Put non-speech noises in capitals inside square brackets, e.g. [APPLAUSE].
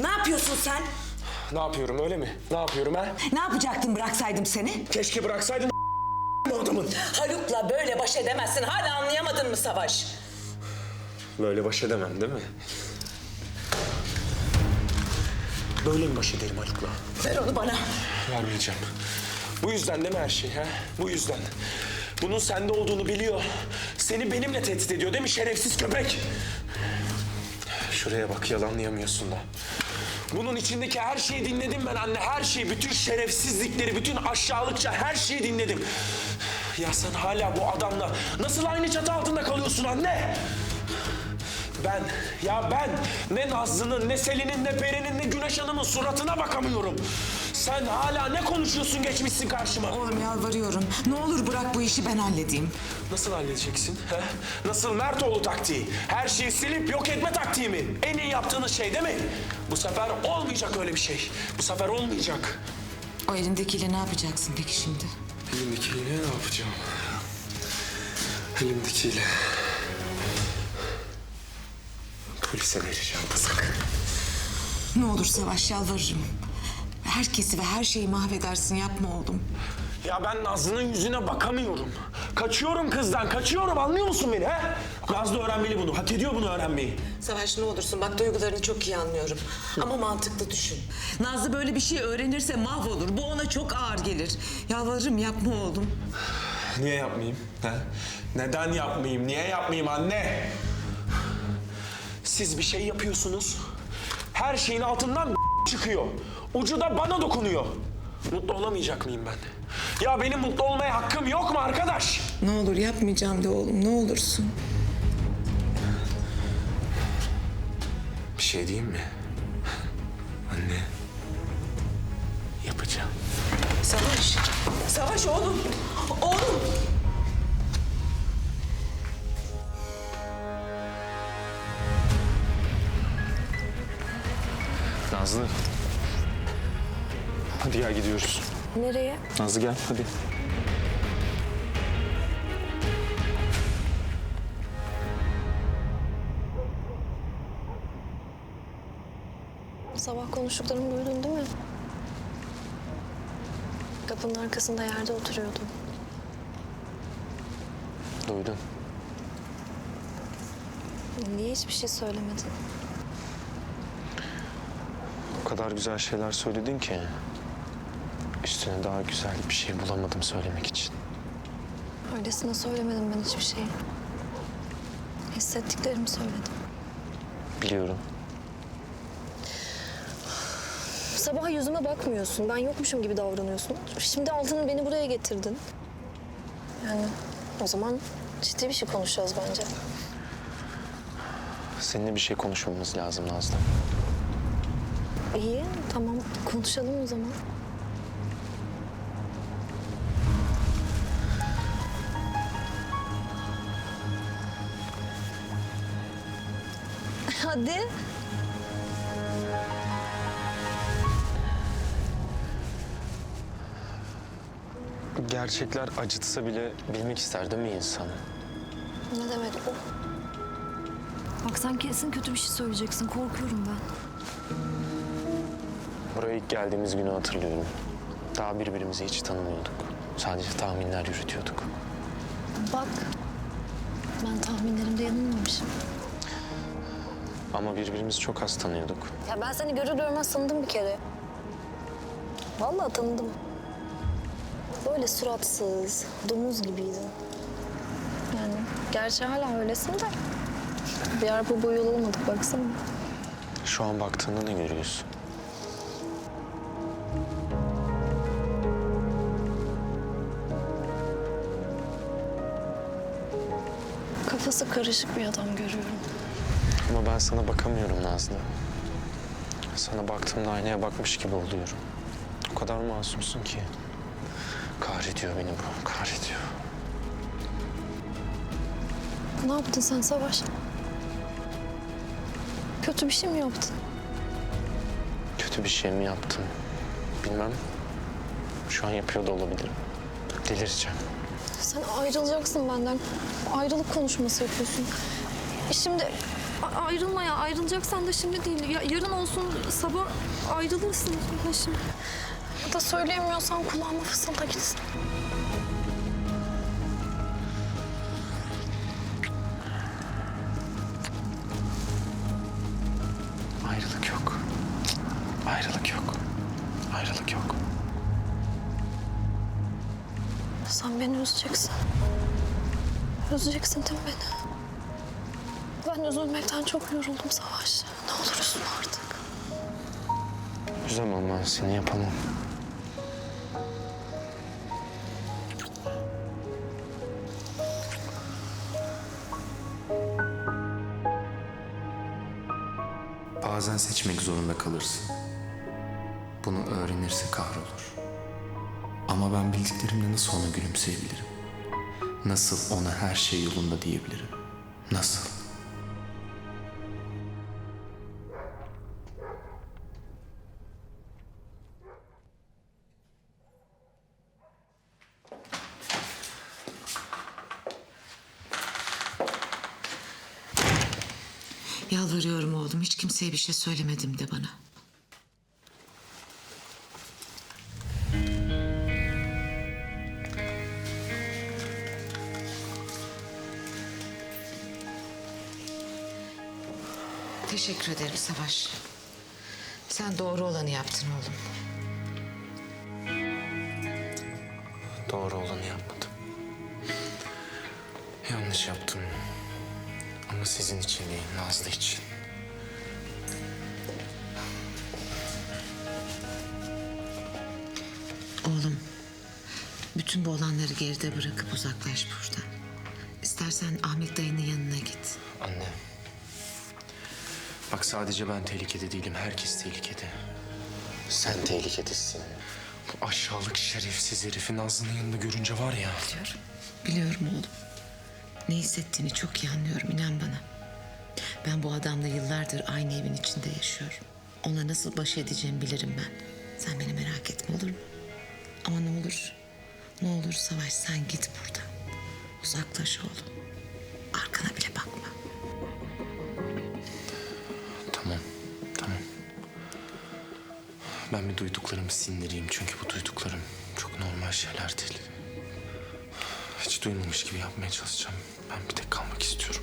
Ne yapıyorsun sen? Ne yapıyorum öyle mi? Ne yapıyorum ha? Ne yapacaktın bıraksaydım seni? Keşke bıraksaydın bu adamın. Haluk'la böyle baş edemezsin. Hala anlayamadın mı Savaş? Böyle baş edemem değil mi? Böyle mi baş ederim Haluk'la? Ver onu bana. Vermeyeceğim. Bu yüzden değil mi her şey ha? Bu yüzden. Bunun sende olduğunu biliyor. Seni benimle tehdit ediyor değil mi şerefsiz köpek? Şuraya bak yalanlayamıyorsun da. Bunun içindeki her şeyi dinledim ben anne. Her şeyi, bütün şerefsizlikleri, bütün aşağılıkça her şeyi dinledim. Ya sen hala bu adamla nasıl aynı çatı altında kalıyorsun anne? Ben, ya ben ne Nazlı'nın, ne Selin'in, ne Peri'nin, ne Güneş Hanım'ın suratına bakamıyorum. Sen hala ne konuşuyorsun geçmişsin karşıma? Oğlum yalvarıyorum. Ne olur bırak bu işi ben halledeyim. Nasıl halledeceksin? He? Nasıl Mertoğlu taktiği? Her şeyi silip yok etme taktiği mi? En iyi yaptığınız şey değil mi? Bu sefer olmayacak öyle bir şey. Bu sefer olmayacak. O elindekiyle ne yapacaksın peki şimdi? Elimdekiyle ne yapacağım? Elimdekiyle... Polise vereceğim bızık. Ne olur Savaş yalvarırım. Herkesi ve her şeyi mahvedersin yapma oğlum. Ya ben Nazlı'nın yüzüne bakamıyorum. Kaçıyorum kızdan, kaçıyorum anlıyor musun beni he? Nazlı öğrenmeli bunu, hak ediyor bunu öğrenmeyi. Savaş ne olursun bak duygularını çok iyi anlıyorum. Ama mantıklı düşün. Nazlı böyle bir şey öğrenirse mahvolur. Bu ona çok ağır gelir. Yalvarırım yapma oğlum. Niye yapmayayım? He? Neden yapmayayım? Niye yapmayayım anne? Siz bir şey yapıyorsunuz. Her şeyin altından [LAUGHS] çıkıyor. Ucu da bana dokunuyor. Mutlu olamayacak mıyım ben? Ya benim mutlu olmaya hakkım yok mu arkadaş? Ne olur yapmayacağım de oğlum ne olursun. Bir şey diyeyim mi? Anne. Yapacağım. Savaş. Savaş oğlum. Oğlum. Nazlı. Hadi gel gidiyoruz. Nereye? Nazlı gel hadi. Sabah konuştuklarımı duydun değil mi? Kapının arkasında yerde oturuyordum. Duydum. Niye hiçbir şey söylemedin? Kadar güzel şeyler söyledin ki. Üstüne daha güzel bir şey bulamadım söylemek için. Öylesine söylemedim ben hiçbir şeyi. Hissettiklerimi söyledim. Biliyorum. Sabah yüzüme bakmıyorsun. Ben yokmuşum gibi davranıyorsun. Şimdi altını beni buraya getirdin. Yani o zaman ciddi bir şey konuşacağız bence. Seninle bir şey konuşmamız lazım Nazlı. İyi, tamam. Konuşalım o zaman. Hadi. Gerçekler acıtsa bile bilmek ister değil mi insan? Ne demek bu? Bak sen kesin kötü bir şey söyleyeceksin. Korkuyorum ben. Buraya ilk geldiğimiz günü hatırlıyorum. Daha birbirimizi hiç tanımıyorduk. Sadece tahminler yürütüyorduk. Bak. Ben tahminlerimde yanılmamışım. Ama birbirimizi çok az tanıyorduk. Ya ben seni görür görmez tanıdım bir kere. Vallahi tanıdım. Böyle suratsız, domuz gibiydin. Yani gerçi hala öylesin de. Bir ara bu boy olamadık baksana. Şu an baktığında ne görüyorsun? Kafası karışık bir adam görüyorum. Ama ben sana bakamıyorum Nazlı. Sana baktığımda aynaya bakmış gibi oluyorum. O kadar masumsun ki. Kahrediyor beni bu, kahrediyor. Ne yaptın sen Savaş? Kötü bir şey mi yaptın? Kötü bir şey mi yaptım? Bilmem. Şu an yapıyor da olabilirim. Delireceğim. Sen ayrılacaksın benden. Ayrılık konuşması yapıyorsun. E Şimdi ayrılma ya. Ayrılacaksan da şimdi değil. Ya, yarın olsun sabah ayrılırsın. Şimdi. Ya da söyleyemiyorsan kulağıma fısılda gitsin. Ayrılık yok. Ayrılık yok. Ayrılık yok. Sen beni üzeceksin. Üzeceksin değil mi beni? Ben üzülmekten çok yoruldum Savaş. Ne olur üzülme artık. Üzemem ben seni yapamam. Bazen seçmek zorunda kalırsın. Bunu öğrenirse kahrolur. Ama ben bildiklerimle nasıl ona gülümseyebilirim? Nasıl ona her şey yolunda diyebilirim? Nasıl? Yalvarıyorum oğlum hiç kimseye bir şey söylemedim de bana. Teşekkür ederim Savaş. Sen doğru olanı yaptın oğlum. Doğru olanı yapmadım. Yanlış yaptım. Ama sizin için değil, Nazlı için. Oğlum, bütün bu olanları geride bırakıp uzaklaş buradan. İstersen Ahmet dayının yanına git. Anne. Bak sadece ben tehlikede değilim, herkes tehlikede. Sen tehlikedesin. Bu aşağılık şerefsiz herifi Nazlı'nın yanında görünce var ya... Biliyorum. Biliyorum oğlum. Ne hissettiğini çok iyi anlıyorum inan bana. Ben bu adamla yıllardır aynı evin içinde yaşıyorum. Ona nasıl baş edeceğimi bilirim ben. Sen beni merak etme olur mu? Ama ne olur, ne olur Savaş sen git buradan. Uzaklaş oğlum. Ben bir duyduklarımı sindireyim çünkü bu duyduklarım çok normal şeyler değil. Hiç duymamış gibi yapmaya çalışacağım. Ben bir tek kalmak istiyorum.